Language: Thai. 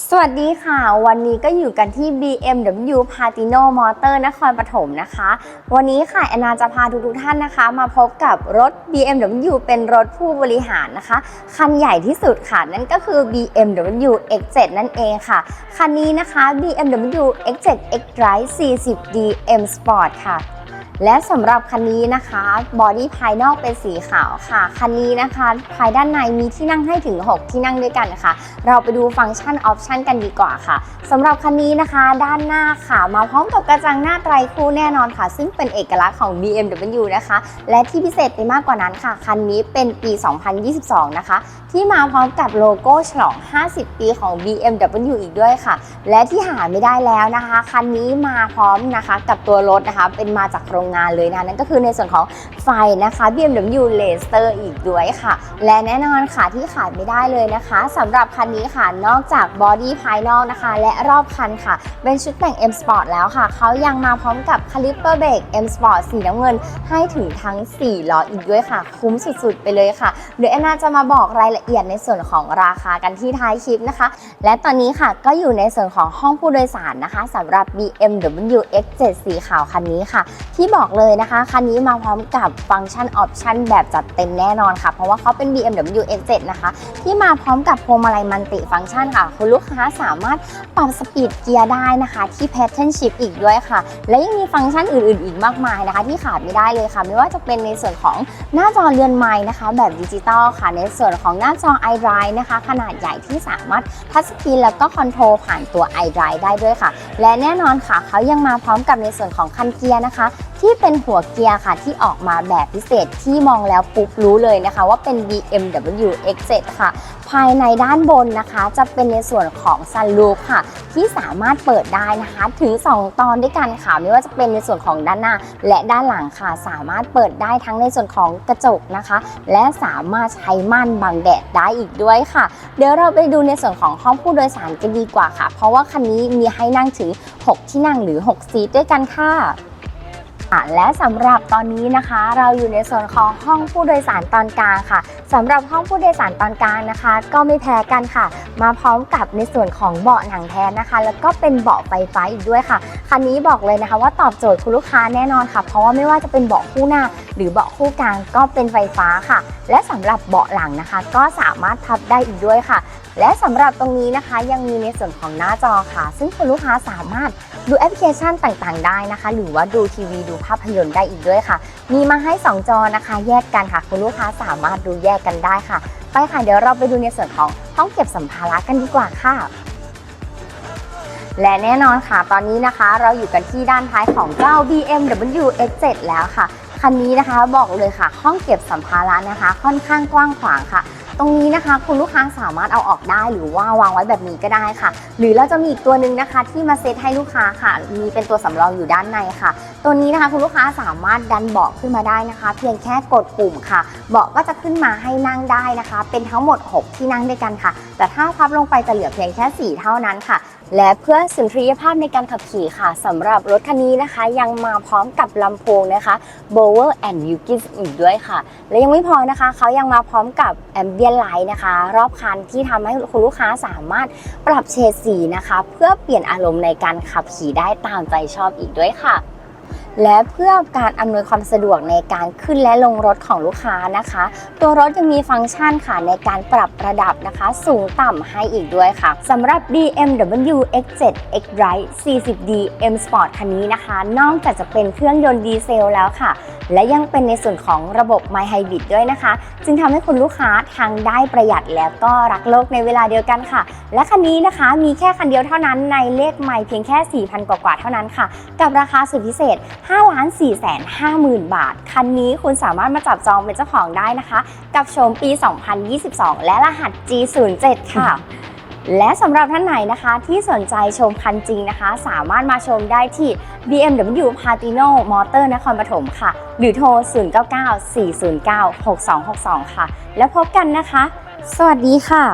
สวัสดีค่ะ วันนี้ก็อยู่กันที่ BMW Patino Motor นครปฐมนะคะ วันนี้ค่ะแอนนาจะพาทุกๆท่านนะคะ มาพบกับรถ BMW เป็นรถผู้บริหารนะคะ คันใหญ่ที่สุดค่ะ นั่นก็คือ BMW X7 นั่นเองค่ะ คันนี้นะคะ BMW X7 X-Drive 40D M Sport ค่ะ และสำหรับคันนี้นะคะบอดี้ภายนอกเป็นสีขาวค่ะ คันนี้นะคะ ภายด้านในมีที่นั่งให้ถึง 6 ที่นั่งด้วยกันค่ะ เราไปดูฟังก์ชันออปชันกันดีกว่าค่ะสำหรับคันนี้นะคะ ด้านหน้าค่ะ มาพร้อมกับกระจังหน้าไตรคู่แน่นอนค่ะ ซึ่งเป็นเอกลักษณ์ของ BMW นะคะ และที่พิเศษไปมากกว่านั้นค่ะ คันนี้เป็นปี 2022 นะคะ ที่มาพร้อมกับโลโก้ฉลอง 50 ปีของ BMW อีกด้วยค่ะ และที่หาไม่ได้แล้วนะคะ คันนี้มาพร้อมนะคะ กับตัวรถนะคะ เป็นมาจากโรงงานเลยนะนั่นก็คือในส่วนของไฟนะคะ BMW Laser อีกด้วยค่ะ และแน่นอนค่ะที่ขาดไม่ได้เลยนะคะสำหรับคันนี้ค่ะนอกจากบอดี้ภายนอกนะคะ และรอบคันค่ะ เป็นชุดแต่ง M Sport แล้วค่ะ เขายังมาพร้อมกับคาลิปเปอร์เบรก M Sport สีน้ำเงิน ให้ถึงทั้ง 4 ล้ออีกด้วยค่ะ คุ้มสุดๆ ไปเลยค่ะ เดี๋ยวแอนนาจะมาบอกรายละเอียดในส่วนของราคากันที่ท้ายคลิปนะคะ และตอนนี้ค่ะก็อยู่ในส่วนของห้องผู้โดยสารนะคะสำหรับ BMW X7 สีขาวคันนี้ค่ะ ที่บอกเลยนะคะ คันนี้มาพร้อมกับฟังก์ชันออปชันแบบจัดเต็มแน่นอนค่ะ เพราะว่าเขาเป็น BMW X7 นะคะ ที่มาพร้อมกับพวงมาลัยมันติฟังก์ชันค่ะ คุณลูกค้าสามารถปรับสปีดเกียร์ได้นะคะ ที่ Pattern Shift อีกด้วยค่ะ และยังมีฟังก์ชันอื่นๆ อีกมากมายนะคะ ที่ขาดไม่ได้เลยค่ะ ไม่ว่าจะเป็นในส่วนของ หน้าจอเรือนไม้นะคะแบบดิจิตอลค่ะ ในส่วนของหน้าจอ iDrive นะคะ ขนาดใหญ่ที่สามารถทัชสกรีนแล้วก็คอนโทรลผ่านตัว iDrive ได้ด้วยค่ะ และแน่นอนค่ะ เขายังมาพร้อมกับในส่วนของคันเกียร์นะคะ ที่เป็นหัวเกียร์ค่ะ ที่ออกมาแบบพิเศษที่มองแล้วปุ๊บรู้เลยนะคะ ว่าเป็น BMW X7 ค่ะ ภายในด้านบนนะคะ จะเป็นในส่วนของซันรูฟค่ะ ที่สามารถเปิดได้นะคะถึง 2 ตอนด้วยกันค่ะไม่ว่าจะเป็นในส่วนของด้านหน้า และด้านหลังค่ะ สามารถเปิดได้ทั้งในส่วนของกระจกนะคะ และสามารถใช้ม่านบังแดดได้อีกด้วยค่ะ เดี๋ยวเราไปดูในส่วนของห้องผู้โดยสารกันดีกว่าค่ะ เพราะว่าคันนี้มีให้นั่งถึง 6 ที่นั่งหรือ 6 ซีทด้วยกันค่ะค่ะและสำหรับตอนนี้นะคะเราอยู่ในส่วนของห้องผู้โดยสารตอนกลางค่ะสำหรับห้องผู้โดยสารตอนกลางนะคะ ก็ไม่แพ้กันค่ะ มาพร้อมกับในส่วนของเบาะหนังแท้นะคะ แล้วก็เป็นเบาะไฟฟ้าอีกด้วยค่ะคันนี้บอกเลยนะคะ ว่าตอบโจทย์คุณลูกค้าแน่นอนค่ะ เพราะว่าไม่ว่าจะเป็นเบาะคู่หน้าหรือเบาะคู่กลางก็เป็นไฟฟ้าค่ะ และสำหรับเบาะหลังนะคะ ก็สามารถพับได้อีกด้วยค่ะ และสำหรับตรงนี้นะคะยังมีในส่วนของหน้าจอค่ะ ซึ่งคุณลูกค้าสามารถดูแอปพลิเคชันต่างๆ ได้นะคะ หรือว่าดูทีวีดูภาพยนตร์ได้อีกด้วยค่ะ มีมาให้ 2 จอนะคะ แยกกันค่ะ คุณลูกค้าสามารถดูแยกกันได้ค่ะ ไปค่ะเดี๋ยวเราไปดูในส่วนของห้องเก็บสัมภาระกันดีกว่าค่ะและแน่นอนค่ะ ตอนนี้นะคะ เราอยู่กันที่ด้านท้ายของเจ้า BMW X7 แล้วค่ะ คันนี้นะคะบอกเลยค่ะ ห้องเก็บสัมภาระนะคะ ค่อนข้างกว้างขวางค่ะ ตรงนี้นะคะ คุณลูกค้าสามารถเอาออกได้หรือว่าวางไว้แบบนี้ก็ได้ค่ะ หรือเราจะมีอีกตัวหนึ่งนะคะ ที่มาเซตให้ลูกค้าค่ะ มีเป็นตัวสำรองอยู่ด้านในค่ะ ตัวนี้นะคะคุณลูกค้าสามารถดันเบาะขึ้นมาได้นะคะ เพียงแค่กดปุ่มค่ะ เบาะก็จะขึ้นมาให้นั่งได้นะคะ เป็นทั้งหมด 6 ที่นั่งด้วยกันค่ะ แต่ถ้าพับลงไปจะเหลือเพียงแค่ 4 เท่านั้นค่ะ และเพื่อสุนทรียภาพในการขับขี่ค่ะสำหรับรถคันนี้นะคะ ยังมาพร้อมกับลำโพงนะคะ b o w e r and Yuki's อีกด้วยค่ะ และยังไม่พอนะคะ เขายังมาพร้อมกับ Ambient Light นะคะ รอบคันที่ทำให้คุณลูกค้าสามารถปรับเฉดสีนะคะ เพื่อเปลี่ยนอารมณ์ในการขับขี่ได้ตามใจชอบอีกด้วยค่ะ และเพื่อการอำนวยความสะดวกในการขึ้นและลงรถของลูกค้านะคะ ตัวรถยังมีฟังก์ชันค่ะในการปรับระดับนะคะ สูงต่ำให้อีกด้วยค่ะสำหรับ BMW X7 X-Drive 40D M Sport คันนี้นะคะ นอกจากจะเป็นเครื่องยนต์ดีเซลแล้วค่ะ และยังเป็นในส่วนของระบบ My Hybrid ด้วยนะคะ จึงทำให้คุณลูกค้าทั้งได้ประหยัดแล้วก็รักโลกในเวลาเดียวกันค่ะ และคันนี้นะคะมีแค่คันเดียวเท่านั้นในเลขไม่เพียงแค่ 4,000 กว่าๆเท่านั้นค่ะ กับราคาสุดพิเศษ5 4 5 0 0 0 0 บาท คันนี้คุณสามารถมาจับจองเป็นเจ้าของได้นะคะ กับโฉมปี 2022 และรหัส G07 ค่ะและสำหรับท่านไหนนะคะที่สนใจชมคันจริงนะคะ สามารถมาชมได้ที่ BMW Patino Motor นครปฐมค่ะ หรือโทร 0994096262 ค่ะ แล้วพบกันนะคะ สวัสดีค่ะ